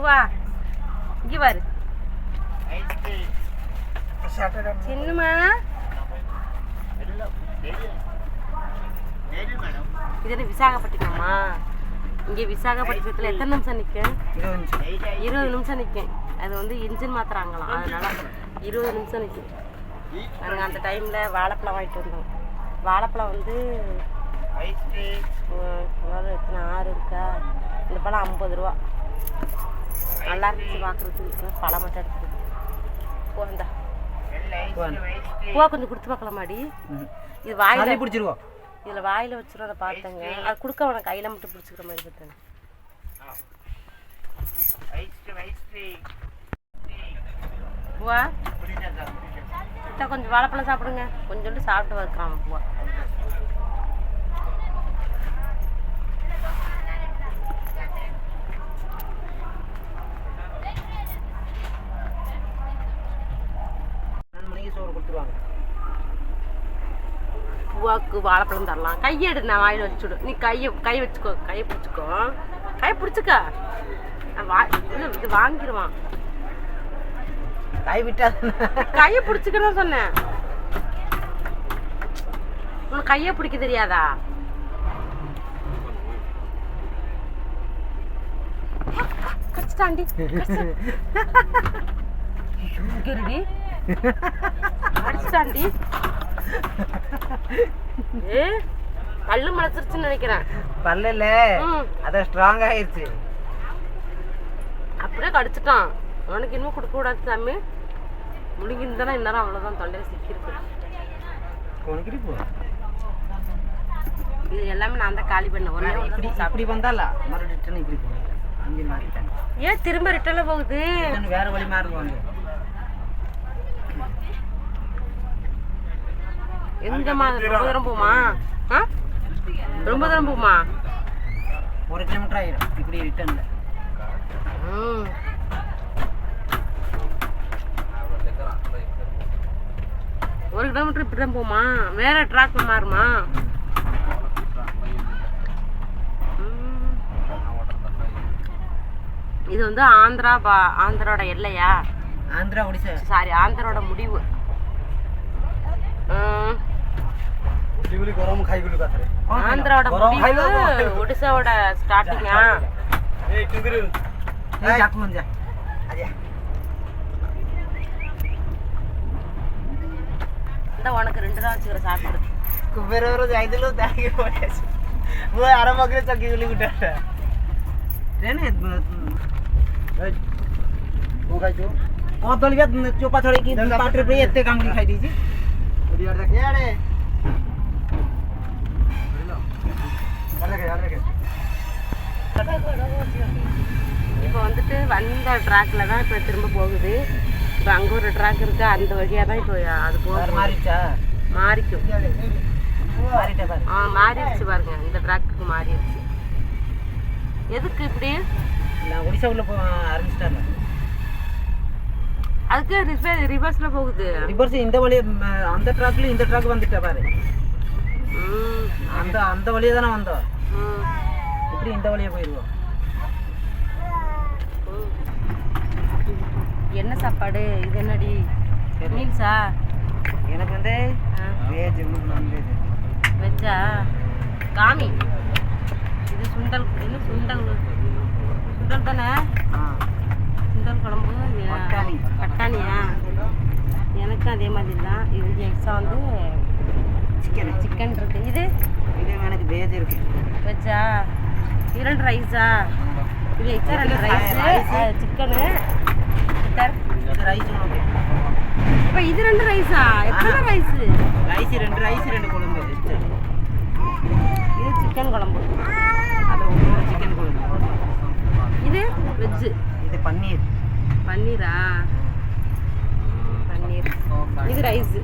குவா இங்க பாரு சின்னமா? இது என்ன விசாகப்பட்டினமா? இங்கே விசாகப்பட்டினத்தில் எத்தனை நிமிஷம் நிற்கும் இருபது நிமிஷம் நிற்கும் அது வந்து இன்ஜின் மாத்துறாங்களாம் அதனால இருபது நிமிஷம் நிற்கும் நாங்கள் அந்த டைமில் வாழைப்பழம் வாங்கிட்டு வந்தோம். வாழைப்பழம் வந்து எத்தனை? ஆறு இருக்கா? இந்த பழம் ஐம்பது ரூபா. நல்லா இருந்துச்சு பார்க்குறதுக்கு பழம் மட்டும் எடுத்து போந்தா பூவா கொஞ்சம் கொடுத்து பார்க்கலாமாடி இது வாயில பிடிச்சிருவோம் இதில் வாயில் வச்சிரும் அதை பார்த்தேங்க. அது கொடுக்க வேணாம் கையில் மட்டும் பிடிச்சிக்கிற மாதிரி பார்த்தேங்க. பூவா கொஞ்சம் வாழைப்பழம் சாப்பிடுங்க. கொஞ்சோண்டு சாப்பிட்டு வைக்கிறான் பூவா. பூவாக்கு வாழைப்பழம் தரலாம். கையெடு நான் வாயில் வச்சுடு நீ கையை கை வச்சுக்கோ கையை பிடிச்சிக்கோ. கையை பிடிச்சிக்க. வா இல்லை இது வாங்கிடுவான் கை விட்டா கையை பிடிச்சிக்கணும் சொன்னேன். உனக்கு கையை பிடிக்க தெரியாதா? கடிச்சிட்டாண்டி. கருடி அடிச்சிட்டாண்டி பல்லு முளைச்சிருச்சுன்னு நினைக்கிறேன். பல்லல? ம். அதான் ஸ்ட்ராங் ஆயிருச்சு. அப்படியே கடிச்சிட்டான். அவனுக்கு இன்னும் கொடுக்க கூடாது சாமி. முழுங்கிருந்தானா இந்நேரம் அவ்வளோதான் தொண்டையில் சிக்கிருக்கு உனக்கு இது எல்லாமே நான் தான் காலி பண்ணேன். ஒரே இப்படி இப்படி வந்தால மறுபடியும் ரிட்டர்ன் இப்படி போகணும் இங்கே மாறிட்டாங்க. ஏன் திரும்ப ரிட்டர்ல போகுது? வேற வழி மாறுவாங்க எந்த மாதிரி ரொம்ப தூரம் போமா ரொம்ப தூரம் போமா ஒரு கிலோமீட்டர் ஆயிடும் இப்படி ரிட்டர்ன்ல ஒரு கிலோமீட்டர் இப்படி தான் போமா வேற ட்ராக்ல மாறுமா. இது வந்து ஆந்திரா பா ஆந்திராவோட எல்லையா? ஆந்திரா ஒடிசா. சாரி ஆந்திராவோட முடிவு. এগুলি গরম খাইগুলি কথারে ஆந்திராவோட முடிவு ஒடிசாவோட ஸ்டார்டிங்கா এই টুঙ্গিরি এই যাকু যা இந்த உனக்கு ரெண்டு தான் வச்சுக்கிற சாப்பிடுறது குபேர ஒரு ஐதுல தாங்கி போயாச்சு ஓ அரை மக்களே சக்கி குள்ளி விட்டாரு என்ன ও খাইছো কদলিয়া চোপা ছড়ে কি পাটরে পেয়ে এত কামড়ি খাই দিয়েছি এড়ে இப்போ வந்துட்டு வந்த ட்ராக்ல தான் இப்போ திரும்ப போகுது. இப்போ அங்கே ஒரு ட்ராக் இருக்கு அந்த வழியாக தான் இப்போ அது போகுது. மாறிச்சா மாறிக்கும். ஆ மாறிடுச்சு பாருங்க. இந்த ட்ராக்குக்கு மாறிடுச்சு. எதுக்கு இப்படி? நான் ஒடிசா உள்ள போ ஆரம்பிச்சிட்டாங்க. அதுக்கு ரிவர்ஸ் ரிவர்ஸில் போகுது. ரிவர்ஸ் இந்த வழி அந்த ட்ராக்ல இந்த ட்ராக் வந்துட்டா பாரு. அந்த அந்த வழியா தானே வந்தோம். இப்படி இந்த வழியா போயிடுவோம். என்ன சாப்பாடு? இது என்னடி? மீல்ஸா? எனக்கு வந்து வெஜ் நான்வெஜ் வெஜ்ஜா? காமி. இது சுண்டல் இது சுண்டல். சுண்டல் தானே? சுண்டல் குழம்பு. பட்டாணியா? எனக்கும் அதே மாதிரி தான் இது எக்ஸ்ட்ரா வந்து சிக்கன் சிக்கன் இருக்கு. இது? இது எனக்கு வெஜ் இருக்கு. வெஜ்ஜா? இரண்டு ரைஸா இது ரெண்டு ரைஸ் சிக்கனு இது ரைஸ் இப்போ இது ரெண்டு ரைஸா எத்தனை ரைஸ் ரைஸ் ரெண்டு ரைஸ் ரெண்டு குழம்பு. இது சிக்கன் குழம்பு அது உங்களோட சிக்கன் குழம்பு இது வெஜ்ஜு இது பன்னீர் பன்னீரா பன்னீர் இது ரைஸ்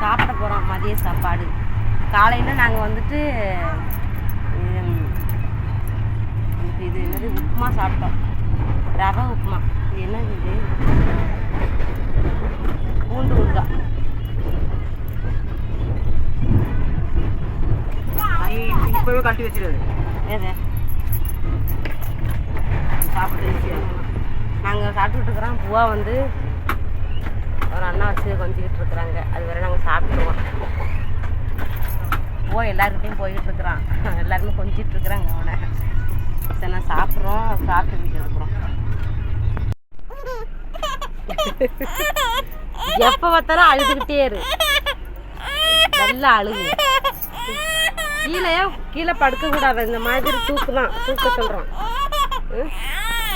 சாப்பிட போகிறோம் மதிய சாப்பாடு. காலையில் நாங்கள் வந்துட்டு இது என்னது? உப்புமா சாப்பிட்டோம். ரவை உப்புமா. இது என்னது இது? பூண்டு ஊறுகாய் ஐ அப்பவே கழட்டி வச்சிருது எது? சாப்பிட்டு நாங்கள் சாப்பிட்டுட்டு இருக்கிறோம். பூவா வந்து ஒரு அண்ணா வச்சு கொஞ்சிக்கிட்டு இருக்கிறாங்க. அது வரை நாங்கள் போ எல்லாருக்கிட்டையும் போய்கிட்டு இருக்கிறான். எல்லாருமே கொஞ்சிட்டு இருக்கிறாங்க அவனை. சரி நான் சாப்பிட்றோம் சாப்பிட்டு வீட்டு இருக்கிறோம் எப்போ பார்த்தாலும் அழுதுகிட்டே இரு. நல்லா அழுகு. கீழே கீழே படுக்க கூடாது. இந்த மாதிரி தூக்குதான். தூக்க சொல்றோம் ம்?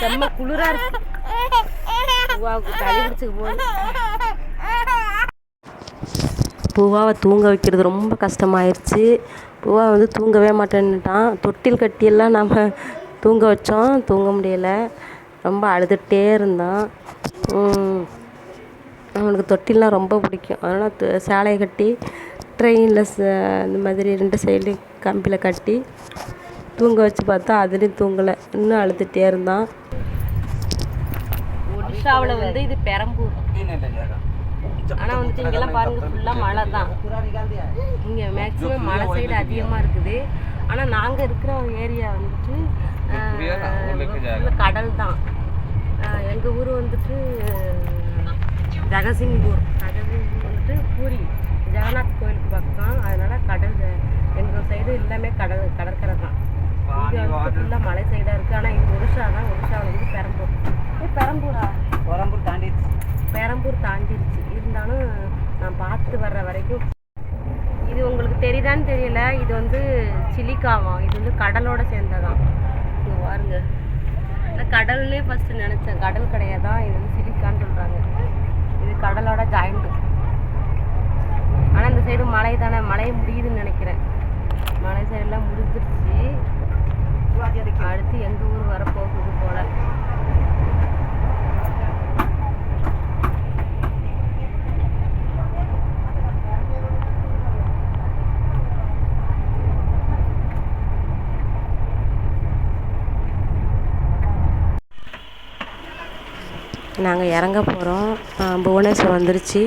செம்ம குளிரா இருக்கு. பூவாவுக்கு சளி போகுது பூவாவை தூங்க வைக்கிறது ரொம்ப கஷ்டமாயிருச்சு. பூவா வந்து தூங்கவே மாட்டேன்னுட்டான். தொட்டில் கட்டியெல்லாம் நம்ம தூங்க வச்சோம். தூங்க முடியலை. ரொம்ப அழுதுகிட்டே இருந்தான். ம். அவனுக்கு தொட்டில்லாம் ரொம்ப பிடிக்கும். அதனால் சேலையை கட்டி ட்ரெயினில் இந்த மாதிரி ரெண்டு சைட்லேயும் கம்பியில் கட்டி தூங்க வச்சு பார்த்தா அதுலேயும் தூங்கலை. இன்னும் அழுதுகிட்டே இருந்தான். ஒடிஷாவில் வந்து இது பெரம்பூர். ஆனால் வந்துட்டு இங்கெல்லாம் பாருங்கள் ஃபுல்லாக மழை தான். இங்கே மேக்ஸிமம் மழை சைடு அதிகமாக இருக்குது. ஆனால் நாங்கள் இருக்கிற ஏரியா வந்துட்டு கடல் தான். எங்கள் ஊர் வந்துட்டு ஜகசிங்பூர். ஜகசிங்பூர் வந்துட்டு பூரி. ஜெகநாத் கோயிலுக்கு பக்கம். அதனால் கடல் எங்கள் சைடு எல்லாமே கடல் கடற்கரை தான். இங்கே வந்து ஃபுல்லாக மலை சைடாக இருக்குது ஆனால் இங்கே ஒரிசா தான். ஒரிசா வந்து பெரம்பூர். ஏ பெரம்பூரா? பெரம்பூர் தாண்டிடுச்சு. பெரம்பூர் தாண்டிடுச்சு. இருந்தாலும் நான் பார்த்து வர்ற வரைக்கும் இது உங்களுக்கு தெரியுதான்னு தெரியல. இது வந்து சிலிக்காவாம். இது வந்து கடலோட சேர்ந்ததான். இங்கே பாருங்க. கடல்னே ஃபஸ்ட்டு நினச்சேன். கடல் கடையை தான் இது வந்து சிலிக்கான்னு சொல்கிறாங்க இது கடலோட ஜாயிண்ட்டு ஆனால் இந்த சைடு மலை தானே. மழையை முடியுதுன்னு நினைக்கிறேன். மலை சைடெல்லாம் முடிஞ்சிருச்சு. அடுத்து எங்கள் ஊர் வரப்போகுது போல். நாங்கள் இறங்க போகிறோம் புவனேஸ்வர் வந்துருச்சு.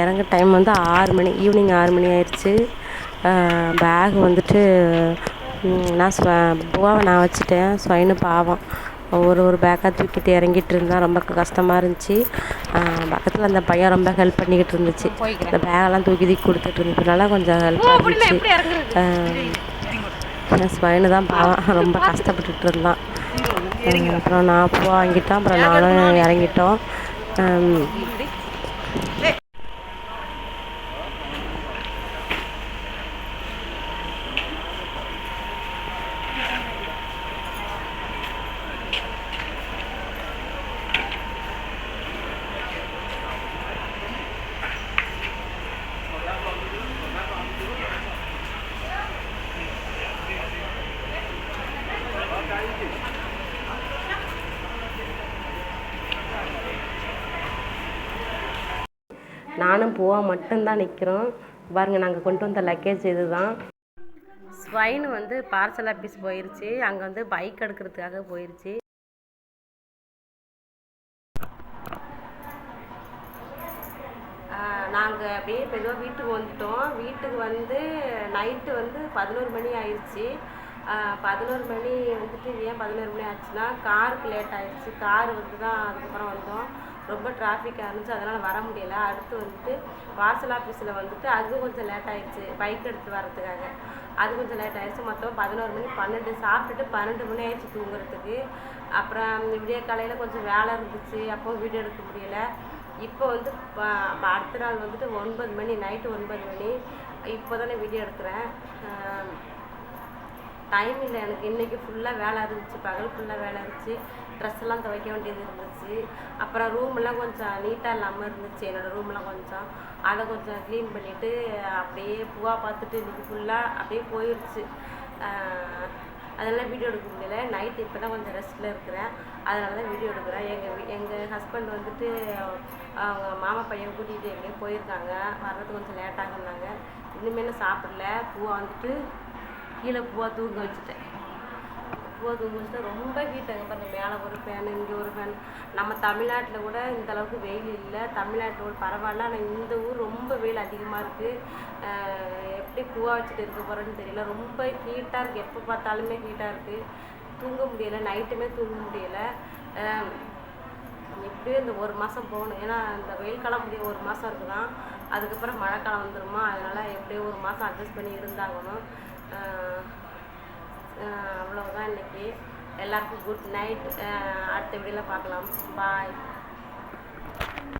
இறங்க டைம் வந்து ஆறு மணி ஈவினிங் ஆறு மணி ஆயிடுச்சு பேக் வந்துட்டு நான் ஸ்வ புவாவை நான் வச்சுட்டேன். ஸ்வைனு பாவம். ஒரு ஒரு பேக்காக தூக்கிட்டு இறங்கிட்டு இருந்தான் ரொம்ப கஷ்டமாக இருந்துச்சு. பக்கத்தில் அந்த பையன் ரொம்ப ஹெல்ப் பண்ணிக்கிட்டு இருந்துச்சு. இந்த பேகெல்லாம் தூக்கி தூக்கி கொடுத்துட்டு இருந்ததுனால கொஞ்சம் ஹெல்ப்பாக இருந்துச்சு. ஸ்வைனு தான் பாவம். ரொம்ப கஷ்டப்பட்டுட்டு இருந்தான். அப்புறம் நான் பூ வாங்கிட்டோம் அப்புறம் நானும் இறங்கிட்டோம். நானும் பூவா மட்டும்தான் நிற்கிறோம் பாருங்க நாங்கள் கொண்டு வந்த லக்கேஜ் இதுதான். ஸ்வைன் வந்து பார்சல் ஆஃபீஸ் போயிருச்சு. அங்கே வந்து பைக் எடுக்கிறதுக்காக போயிருச்சு. நாங்கள் அப்படியே மெதுவாக வீட்டுக்கு வந்துட்டோம். வீட்டுக்கு வந்து நைட்டு வந்து பதினோரு மணி ஆயிடுச்சு பதினோரு மணி வந்துட்டு ஏன் பதினோரு மணி ஆச்சுன்னா காருக்கு லேட் ஆயிடுச்சு கார் வந்து தான் அதுக்கப்புறம் வந்தோம். ரொம்ப டிராஃபிக்காக இருந்துச்சு அதனால் வர முடியல. அடுத்து வந்துட்டு பார்சல் ஆஃபீஸில் வந்துட்டு அது கொஞ்சம் லேட் ஆயிடுச்சு பைக் எடுத்து வரதுக்காக அது கொஞ்சம் லேட் ஆயிடுச்சு. மொத்தம் பதினோரு மணி பன்னெண்டு சாப்பிட்டுட்டு பன்னெண்டு மணி ஆயிடுச்சு தூங்குறதுக்கு. அப்புறம் விடிய காலையில் கொஞ்சம் வேலை இருந்துச்சு அப்போ வீடியோ எடுக்க முடியல. இப்போ வந்து ப- அடுத்த நாள் வந்துட்டு ஒன்பது மணி நைட்டு ஒன்பது மணி. இப்போ தானே வீடியோ எடுக்கிறேன் டைம் இல்லை. எனக்கு இன்றைக்கி ஃபுல்லாக வேலை இருந்துச்சு. பகல் ஃபுல்லாக வேலை இருந்துச்சு. ட்ரெஸ்லாம் துவைக்க வேண்டியது இருந்துச்சு. அப்புறம் ரூம்லாம் கொஞ்சம் நீட்டாக இல்லாமல் இருந்துச்சு. என்னோடய ரூம்லாம் கொஞ்சம். அதை கொஞ்சம் க்ளீன் பண்ணிவிட்டு அப்படியே பூவாக பார்த்துட்டு இன்றைக்கி ஃபுல்லாக அப்படியே போயிடுச்சு அதெல்லாம் வீடியோ எடுக்க முடியல. நைட் இப்போ தான் கொஞ்சம் ரெஸ்ட்டில் இருக்கிறேன். அதனால தான் வீடியோ எடுக்கிறேன். எங்கள் எங்கள் ஹஸ்பண்ட் வந்துட்டு அவங்க மாமா பையன் கூட்டிகிட்டு எங்கேயும் போயிருக்காங்க. வர்றது கொஞ்சம் லேட் இன்னுமே இனிமேல் சாப்பிடல. பூவா வந்துட்டு கீழே பூவா தூங்க வச்சுட்டேன். பூவா தூங்க தூங்குச்சுன்னா ரொம்ப ஹீட் அங்கே பாருங்க மேலே ஒரு ஃபேன் இங்கே ஒரு ஃபேன் நம்ம தமிழ்நாட்டில் கூட இந்த அளவுக்கு வெயில் இல்லை. தமிழ்நாட்டோட பரவாயில்ல. ஆனால் இந்த ஊர் ரொம்ப வெயில் அதிகமாக இருக்குது எப்படி பூவா வச்சுட்டு இருக்க போகிறேன்னு தெரியல. ரொம்ப ஹீட்டாக இருக்குது எப்போ பார்த்தாலுமே ஹீட்டாக இருக்குது தூங்க முடியலை. நைட்டுமே தூங்க முடியலை. எப்படியும் இந்த ஒரு மாதம் போகணும். ஏன்னா இந்த வெயில் காலம் முடிய ஒரு மாதம் இருக்குதான். அதுக்கப்புறம் மழைக்காலம் வந்துருமா. அதனால் எப்படியும் ஒரு மாதம் அட்ஜஸ்ட் பண்ணி இருந்தாகணும். அவ்வளோதான் அஹ் இன்னைக்கு. எல்லாருக்கும் குட் நைட் அடுத்த வீடியோவில் பார்க்கலாம். பாய்